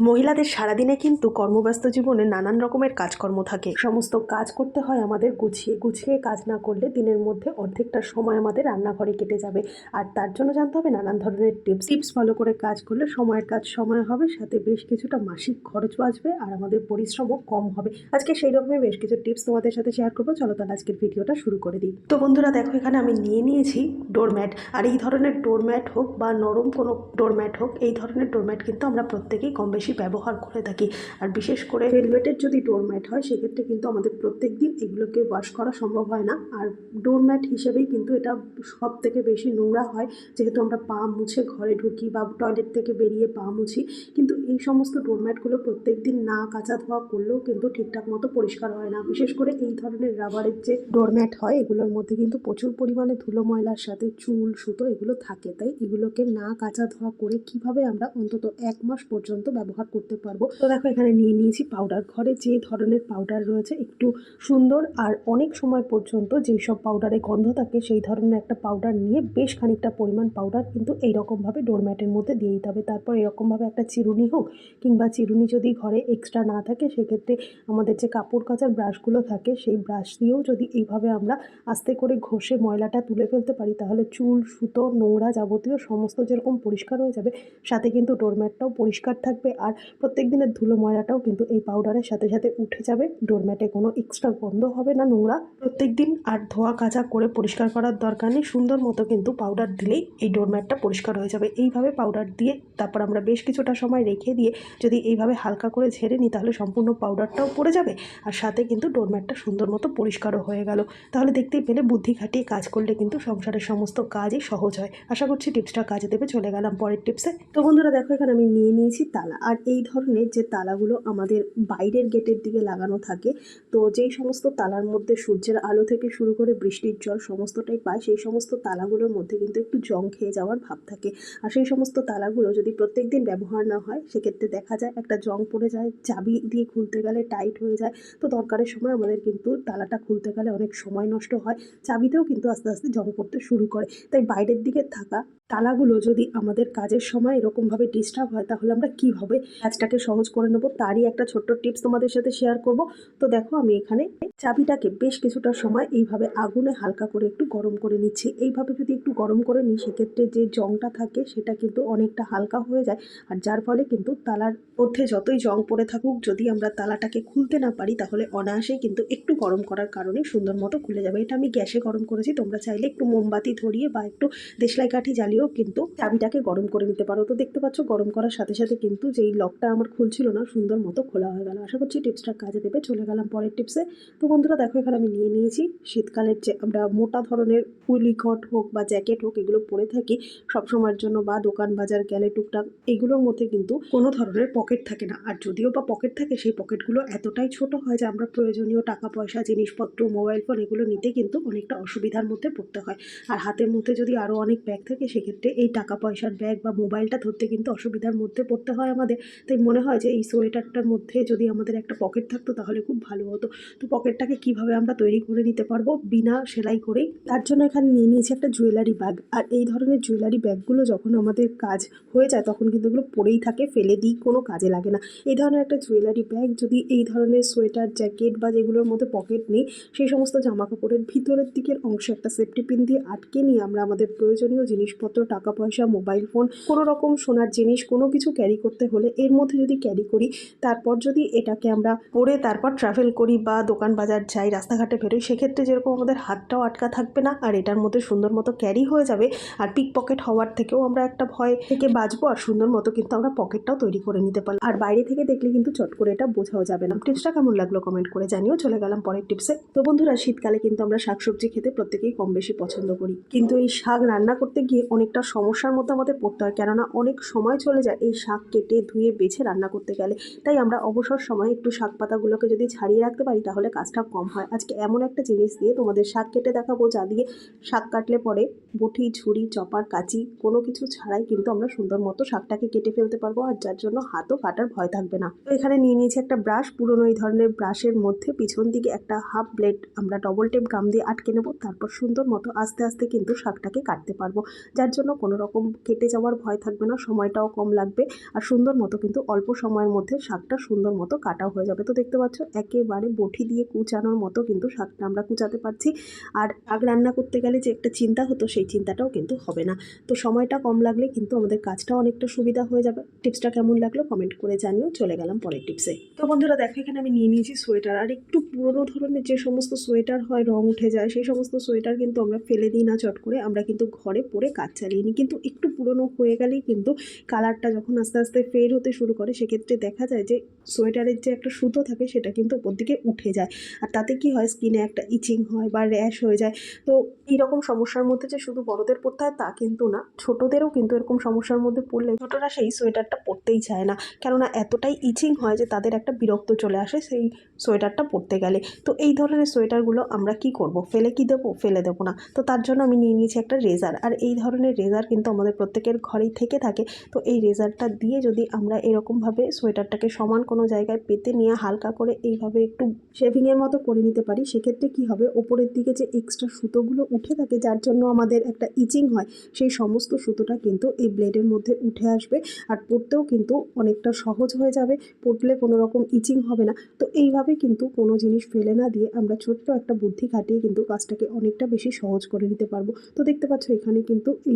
মহিলাদের সারাদিনে কিন্তু কর্মব্যস্ত জীবনে নানান রকমের কাজকর্ম থাকে। সমস্ত কাজ করতে হয় আমাদের, গুছিয়ে গুছিয়ে কাজ না করলে দিনের মধ্যে অর্ধেকটা সময় আমাদের রান্নাঘরে কেটে যাবে। আর তার জন্য জানতে হবে নানান ধরনের টিপস। টিপস ফলো করে কাজ করলে সময়ের কাজ সময় হবে, সাথে বেশ কিছুটা মাসিক খরচ বাঁচবে আর আমাদের পরিশ্রমও কম হবে। আজকে সেই রকমই বেশ কিছু টিপস তোমাদের সাথে শেয়ার করব। চলো তাহলে আজকের ভিডিওটা শুরু করে দিই। তো বন্ধুরা দেখো, এখানে আমি নিয়ে নিয়েছি ডোরম্যাট। আর এই ধরনের ডোরম্যাট হোক বা নরম কোনো ডোরম্যাট হোক, এই ধরনের ডোরম্যাট কিন্তু আমরা প্রত্যেকেই কম বেশি ব্যবহার করে থাকি। আর বিশেষ করে ভেলভেটের যদি ডোরম্যাট হয়, সেক্ষেত্রে কিন্তু আমাদের প্রত্যেক দিন এগুলোকে ওয়াশ করা সম্ভব হয় না। আর ডোরম্যাট হিসেবেই কিন্তু এটা সব থেকে বেশি নোংরা হয়। যেহেতু আমরা পা মুছে ঘরে ঢুকি বা টয়লেট থেকে বেরিয়ে পা মুছি, কিন্তু এই সমস্ত ডোরম্যাটগুলো প্রত্যেক দিন না কাঁচা ধোয়া করলেও কিন্তু ঠিকঠাক মতো পরিষ্কার হয় না। বিশেষ করে এই ধরনের রাবারের যে ডোরম্যাট হয়, এগুলোর মধ্যে কিন্তু প্রচুর পরিমাণে ধুলো ময়লার সাথে চুল, সুতো এগুলো থাকে। তাই এগুলোকে না কাঁচা ধোয়া করে কীভাবে আমরা অন্তত এক মাস পর্যন্ত ব্যবহার করতে পারব। তো দেখো, এখানে নিয়ে নিয়েছি পাউডার ঘরে যে ধরনের পাউডার রয়েছে একটু সুন্দর আর অনেক সময় পর্যন্ত যেই সব পাউডারে গন্ধ থাকে, সেই ধরনের একটা পাউডার নিয়ে বেশ খানিকটা পরিমাণ পাউডার কিন্তু এইরকমভাবে ডোরম্যাটের মধ্যে দিয়ে দিতে হবে। তারপর এরকমভাবে একটা চিরুনি হোক কিংবা চিরুনি যদি ঘরে এক্সট্রা না থাকে, সেক্ষেত্রে আমাদের যে কাপড় কাচার ব্রাশগুলো থাকে, সেই ব্রাশ দিয়েও যদি এইভাবে আমরা আস্তে করে ঘষে ময়লাটা তুলে ফেলতে পারি, তাহলে চুল, সুতো, নোংরা যাবতীয় সমস্ত যেরকম পরিষ্কার হয়ে যাবে, সাথে কিন্তু ডোরম্যাটটাও পরিষ্কার থাকবে আর প্রত্যেক দিনের ধুলো ময়লাটাও কিন্তু এই পাউডারের সাথে সাথে উঠে যাবে। ডোরম্যাটে কোনো এক্সট্রা গন্ধ হবে না নোংরা। প্রত্যেক দিন আর ধোয়া কাচা করে পরিষ্কার করার দরকার নেই। সুন্দর মতো কিন্তু পাউডার দিলেই এই ডোরম্যাটটা পরিষ্কার হয়ে যাবে। এইভাবে পাউডার দিয়ে তারপর আমরা বেশ কিছুটা সময় রেখে দিয়ে যদি এইভাবে হালকা করে ঝেড়ে নিই তাহলে সম্পূর্ণ পাউডারটাও পড়ে যাবে। আর সাথে কিন্তু ডোরম্যাটটা সুন্দর মতো পরিষ্কারও হয়ে গেল। তাহলে দেখতেই পেলে বুদ্ধি খাটিয়ে কাজ করলে কিন্তু সংসারের সমস্ত কাজই সহজ হয়। আশা করছি টিপসটা কাজে দেবে। চলে গেলাম পরের টিপসে তো বন্ধুরা দেখো এখানে আমি নিয়ে নিয়েছি তালা। আর এই ধরনের যে তালাগুলো আমাদের বাইরের গেটের দিকে লাগানো থাকে, তো যেই সমস্ত তালার মধ্যে সূর্যের আলো থেকে শুরু করে বৃষ্টির জল সমস্তটাই পায়, সেই সমস্ত তালাগুলোর মধ্যে কিন্তু একটু জং খেয়ে যাওয়ার ভাব থাকে। আর সেই সমস্ত তালাগুলো যদি প্রত্যেক দিন ব্যবহার না হয়, সেক্ষেত্রে দেখা যায় একটা জং পড়ে যায়, চাবি দিয়ে খুলতে গেলে টাইট হয়ে যায়, তো দরকারের সময় আমাদের কিন্তু তালাটা খুলতে গেলে অনেক সময় নষ্ট হয়, চাবিতেও কিন্তু আস্তে আস্তে জং পড়তে শুরু করে। তাই বাইরের দিকে থাকা তালাগুলো যদি আমাদের কাজের সময় এরকমভাবে ডিস্টার্ব হয়, তাহলে আমরা কীভাবে কাজটাকে সহজ করে নেব? তারই একটা ছোট্ট টিপস তোমাদের সাথে শেয়ার করব। তো দেখো, আমি এখানে চাবিটাকে বেশ কিছুটা সময় এইভাবে আগুনে হালকা করে একটু গরম করে নিচ্ছি। এইভাবে যদি একটু গরম করে নিই, সেক্ষেত্রে যে জংটা থাকে, সেটা কিন্তু অনেকটা হালকা হয়ে যায়। আর যার ফলে কিন্তু তালার মধ্যে যতই জং পড়ে থাকুক, যদি আমরা তালাটাকে খুলতে না পারি, তাহলে অনায়াসেই কিন্তু একটু গরম করার কারণে সুন্দর মতো খুলে যাবে। এটা আমি গ্যাসে গরম করেছি, তোমরা চাইলে একটু মোমবাতি ধরিয়ে বা একটু দেশলাই কাঠি জ্বালিয়েও কিন্তু চাবিটাকে গরম করে নিতে পারো। তো দেখতে পাচ্ছ, গরম করার সাথে সাথে কিন্তু যেই লকটা আমার খুলছিল না, সুন্দর মতো খোলা হয়ে গেল। আশা করছি টিপসটা কাজে দেবে। চলে গেলাম পরের টিপসে তো বন্ধুরা, দেখো এখানে আমি নিয়ে নিয়েছি। শীতকালের যে আমরা মোটা ধরনের ফুলি কট হোক বা জ্যাকেট হোক, এগুলো পরে থাকি সবসময়ের জন্য বা দোকান, বাজার গেলে টুকটাক এগুলোর মধ্যে কিন্তু কোনো ধরনের পকেট থাকে না। আর যদিও বা পকেট থাকে, সেই পকেটগুলো এতটাই ছোট হয় যে আমরা প্রয়োজনীয় টাকা, পয়সা, জিনিসপত্র মোবাইল ফোন এগুলো নিতে কিন্তু অনেকটা অসুবিধার মধ্যে পড়তে হয়। আর হাতের মধ্যে যদি আরও অনেক ব্যাগ থাকে সেক্ষেত্রে এই টাকা পয়সার ব্যাগ বা মোবাইলটা ধরতে কিন্তু অসুবিধার মধ্যে পড়তে হয় আমাদের। তাই মনে হয় যে এই সোয়েটারটার মধ্যে যদি আমাদের একটা পকেট থাকতো তাহলে খুব ভালো হতো। তো পকেটটাকে কীভাবে আমরা তৈরি করে নিতে পারব বিনা সেলাই করেই? তার জন্য এখানে নিয়ে নিয়েছি একটা জুয়েলারি ব্যাগ আর এই ধরনের জুয়েলারি ব্যাগগুলো যখন আমাদের কাজ হয়ে যায় তখন কিন্তু এগুলো পরেই থাকে, ফেলে দিই, কোনো কাজে লাগে না। এই ধরনের একটা জুয়েলারি ব্যাগ যদি এই ধরনের সোয়েটার জ্যাকেট বা যেগুলোর মধ্যে পকেট নেই, সেই সমস্ত জামা কাপড়ের ভিতরের দিকের অংশে একটা সেফটি পিন দিয়ে আটকে নিয়ে আমরা আমাদের প্রয়োজনীয় জিনিসপত্র টাকা পয়সা মোবাইল ফোন কোনো রকম সোনার জিনিস, কোনো কিছু ক্যারি করতে হলে এর মধ্যে যদি ক্যারি করি, তারপর যদি এটাকে আমরা পরে তারপর ট্রাভেল করি বা দোকান বাজার যাই, রাস্তাঘাটে বেরোই, সেক্ষেত্রে যেরকম আমাদের হাতটাও আটকা থাকবে না আর এটার মধ্যে সুন্দর মতো ক্যারি হয়ে যাবে আর পিক পকেট হওয়ার থেকেও আমরা একটা ভয় থেকে বাঁচবো আর সুন্দর মতো কিন্তু আমরা পকেটটাও তৈরি করে নিতে পারলাম। আর বাইরে থেকে দেখলে কিন্তু চট করে এটা বোঝাও যাবে না। টিপসটা কেমন লাগল কমেন্ট করে জানিও। চলে গেলাম পরের টিপসে তো বন্ধুরা, শীতকালে কিন্তু আমরা শাকসবজি খেতে প্রত্যেকেই কম বেশি পছন্দ করি। কিন্তু এই শাক রান্না করতে গিয়ে অনেকটা সমস্যার মধ্যে আমাদের পড়তে হয়। কেননা অনেক সময় চলে যায় এই শাক কেটে ধুয়ে বেছে রান্না করতে গেলে। তাই আমরা অবসর সময় একটু শাক পাতাগুলোকে যদি ছাড়িয়ে রাখতে পারি, তাহলে কাজটা কম হয়। আজকে এমন একটা জিনিস দিয়ে তোমাদের শাক কেটে দেখাবো, যা দিয়ে শাক কাটলে পরে বটি, ছুরি, চপার, কাঁচি, কোনো কিছু ছাড়াই কিন্তু আমরা সুন্দর মতো শাকটাকে কেটে ফেলতে পারব। আর যার জন্য হাতও কাটার ভয় থাকবে না। তো এখানে নিয়ে নিয়েছি একটা ব্রাশ। পুরনো এই ধরনের ব্রাশের মধ্যে পিছন দিকে একটা হাফ ব্লেড আমরা ডবল টেপ গাম দিয়ে আটকে নেব। তারপর সুন্দর মতো আস্তে আস্তে কিন্তু শাকটাকে কাটতে পারব। যার জন্য কোনো রকম কেটে যাওয়ার ভয় থাকবে না, সময়টাও কম লাগবে। আর সুন্দর মতো কিন্তু অল্প সময়ের মধ্যে শাকটা সুন্দর মতো কাটা হয়ে যাবে। তো দেখতে পাচ্ছ, একেবারে বটি দিয়ে কুচানোর মতো কিন্তু শাকটা আমরা কুচাতে পারছি। আর শাক রান্না করতে গেলে যে একটা চিন্তা হতো, সেই চিন্তাটাও কিন্তু হবে না। তো সময়টা কম লাগলে কিন্তু আমাদের কাজটাও অনেকটা সুবিধা হয়ে যাবে। টিপসটা কেমন লাগল কমেন্ট করে জানিও। চলে গেলাম পরের টিপসে। তো বন্ধুরা দেখো, এখানে আমি নিয়ে নিয়েছি সোয়েটার। আর একটু পুরোনো ধরনের যে সমস্ত সোয়েটার হয়, রং উঠে যায়, সেই সমস্ত সোয়েটার কিন্তু আমরা ফেলে দিই না চট করে। আমরা কিন্তু ঘরে পরে কাজ চালিয়ে নিই কিন্তু একটু পুরনো হয়ে গেলেই কিন্তু কালারটা যখন আস্তে আস্তে ফেড হতে শুরু করে, সেক্ষেত্রে দেখা যায় যে সোয়েটারের যে একটা সুতো থাকে, সেটা কিন্তু ওপর দিকে উঠে যায়। আর তাতে কি হয়? স্কিনে একটা ইচিং হয় বা র্যাশ হয়ে যায়। তো এইরকম সমস্যার মধ্যে যে শুধু বড়দের পড়তে হয়, তা কিন্তু না। ছোটদেরও কিন্তু এরকম সমস্যার মধ্যে পড়লে ছোটরা সেই সোয়েটারটা পরতেই চায় না। কেননা এতটাই ইচিং হয় যে তাদের একটা বিরক্ত চলে আসে সেই সোয়েটারটা পরতে গেলে। তো এই ধরনের সোয়েটারগুলো আমরা কি করব? ফেলে কি দেবো? ফেলে দেবো না। তো তার জন্য আমি নিয়ে নিয়েছি একটা রেজার। আর এই ধরনের রেজার কিন্তু আমাদের প্রত্যেকের ঘরেই থেকে থাকে। তো এই রেজারটা দিয়ে যদি আমরা এরকমভাবে সোয়েটারটাকে সমান কোনো জায়গায় পেতে নিয়ে হালকা করে এইভাবে একটু শেভিংয়ের মতো করে নিতে পারি, সেক্ষেত্রে কি হবে? ওপরের দিকে যে এক্সট্রা সুতোগুলো উঠে থাকে, যার জন্য আমাদের একটা ইচিং হয়, সেই সমস্ত সুতোটা কিন্তু এই ব্লেডের মধ্যে উঠে আসবে আর পরতেও কিন্তু অনেকটা সহজ হয়ে যাবে, পরলে কোনো রকম ইচিং হবে না। তো এইভাবে কিন্তু কোনো জিনিস ফেলে না দিয়ে আমরা ছোট্ট একটা বুদ্ধি খাটিয়ে কিন্তু কাজটাকে অনেকটা বেশি সহজ করে নিতে পারব। তো দেখতে পাচ্ছ এখানে কিন্তু এই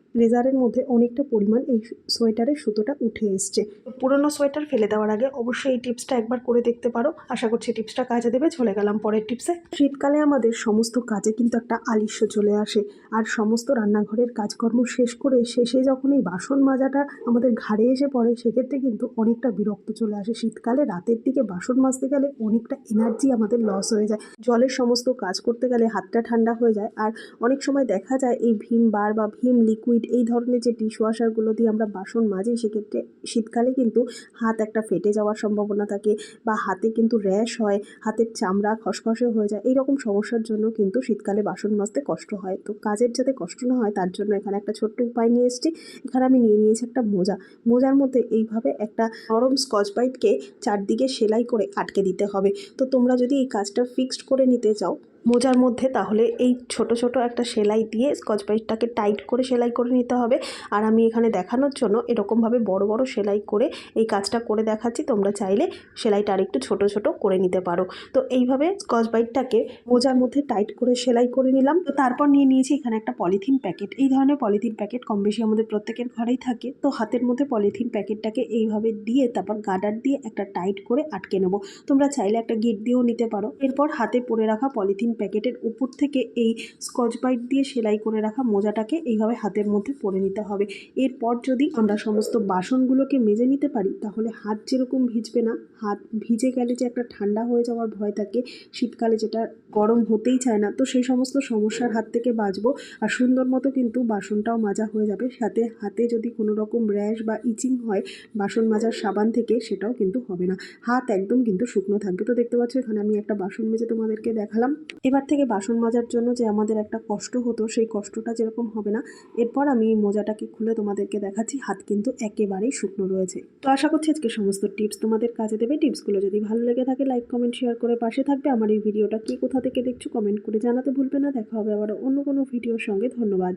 রেজারের মধ্যে অনেকটা পরিমাণ এই সোয়েটারের সুতোটা উঠে এসছে। পুরনো সোয়েটার ফেলে দেওয়ার আগে অবশ্যই এই টিপসটা একবার করে দেখতে পারো। আশা করছি টিপসটা কাজে দেবে, চলে গেলাম পরের টিপসে। শীতকালে আমাদের সমস্ত কাজে কিন্তু একটা আলিস্য চলে আসে আর সমস্ত রান্নাঘরের কাজকর্ম শেষ করে শেষে যখন এই বাসন মাজাটা আমাদের ঘাড়ে এসে পড়ে, সেক্ষেত্রে কিন্তু অনেকটা বিরক্ত চলে আসে। শীতকালে রাতের দিকে বাসন মাজতে গেলে অনেকটা এনার্জি আমাদের লস হয়ে যায়। জলের সমস্ত কাজ করতে গেলে হাতটা ঠান্ডা হয়ে যায় আর অনেক সময় দেখা যায় এই ভীম বার বা ভীম লিকুইড এই ধরনের যে ডিশ ওয়াশারগুলো দিয়ে আমরা বাসন মাজি, সেক্ষেত্রে শীতকালে কিন্তু হাত একটা ফেটে যাওয়ার সম্ভাবনা থাকে বা হাতে কিন্তু র্যাশ হয়, হাতের চামড়া খসখসে হয়ে যায়, এইরকম সমস্যার জন্য কিন্তু শীতকালে বাসন মাজতে কষ্ট হয়। তো কাজের যাতে কষ্ট না হয়, তার জন্য এখানে একটা ছোট্ট উপায় নিয়ে এসেছি। এখানে আমি নিয়ে নিয়েছি একটা মোজা। মোজার মধ্যে এইভাবে একটা নরম স্কচ ব্রাইটকে চারদিকে সেলাই করে আটকে দিতে হবে। তো তোমরা যদি এই কাজটা ফিক্সড করে নিতে চাও মোজার মধ্যে, তাহলে এই ছোট ছোট একটা সেলাই দিয়ে স্কচ ব্রাইটটাকে টাইট করে সেলাই করে নিতে হবে। আর আমি এখানে দেখানোর জন্য এরকমভাবে বড় বড় সেলাই করে এই কাজটা করে দেখাচ্ছি। তোমরা চাইলে সেলাইটা আরেকটু ছোট ছোট করে নিতে পারো। তো এইভাবে স্কচ ব্রাইটটাকে মোজার মধ্যে টাইট করে সেলাই করে নিলাম। তো তারপর নিয়ে নিয়েছি এখানে একটা পলিথিন প্যাকেট। এই ধরনের পলিথিন প্যাকেট কম বেশি আমাদের প্রত্যেকের ঘরেই থাকে। তো হাতের মধ্যে পলিথিন প্যাকেটটাকে এইভাবে দিয়ে তারপর গার্ডার দিয়ে একটা টাইট করে আটকে নেব। তোমরা চাইলে একটা গিট দিয়েও নিতে পারো। এরপর হাতে পরে রাখা পলিথিন প্যাকেটের উপর থেকে এই স্কচ ব্রাইট দিয়ে সেলাই করে রাখা মোজাটাকে এইভাবে হাতের মধ্যে পরে নিতে হবে। এরপর যদি আমরা সমস্ত বাসনগুলোকে মেজে নিতে পারি, তাহলে হাত যেরকম ভিজবে না, হাত ভিজে গেলে যে একটা ঠান্ডা হয়ে যাওয়ার ভয় থাকে, শীতকালে যেটা গরম হতেই চায় না, তো সেই সমস্ত সমস্যার হাত থেকে বাঁচবো। আর সুন্দর মতো কিন্তু বাসনটাও মাজা হয়ে যাবে, সাথে হাতে যদি কোনো রকম র্যাশ বা ইচিং হয়, বাসন মাজার সাবান থেকে সেটাও কিন্তু হবে না। হাত একদম কিন্তু শুকনো থাকবে। তো দেখতে পাচ্ছ, এখানে আমি একটা বাসন মেজে তোমাদেরকে দেখালাম। এবার থেকে বাসন মাজার জন্য যে আমাদের একটা কষ্ট হতো, সেই কষ্টটা যেরকম হবে না, এরপর আমি এই মোজাটাকে খুলে তোমাদেরকে দেখাচ্ছি। হাত কিন্তু একেবারেই শুকনো রয়েছে। তো আশা করছি আজকে সমস্ত টিপস তোমাদের কাজে দেবে। টিপসগুলো যদি ভালো লেগে থাকে, লাইক, কমেন্ট, শেয়ার করে পাশে থাকবে। আমার এই ভিডিওটা কি কোথা থেকে দেখছ, কমেন্ট করে জানাতে ভুলবে না। দেখা হবে আবার অন্য কোনো ভিডিওর সঙ্গে। ধন্যবাদ।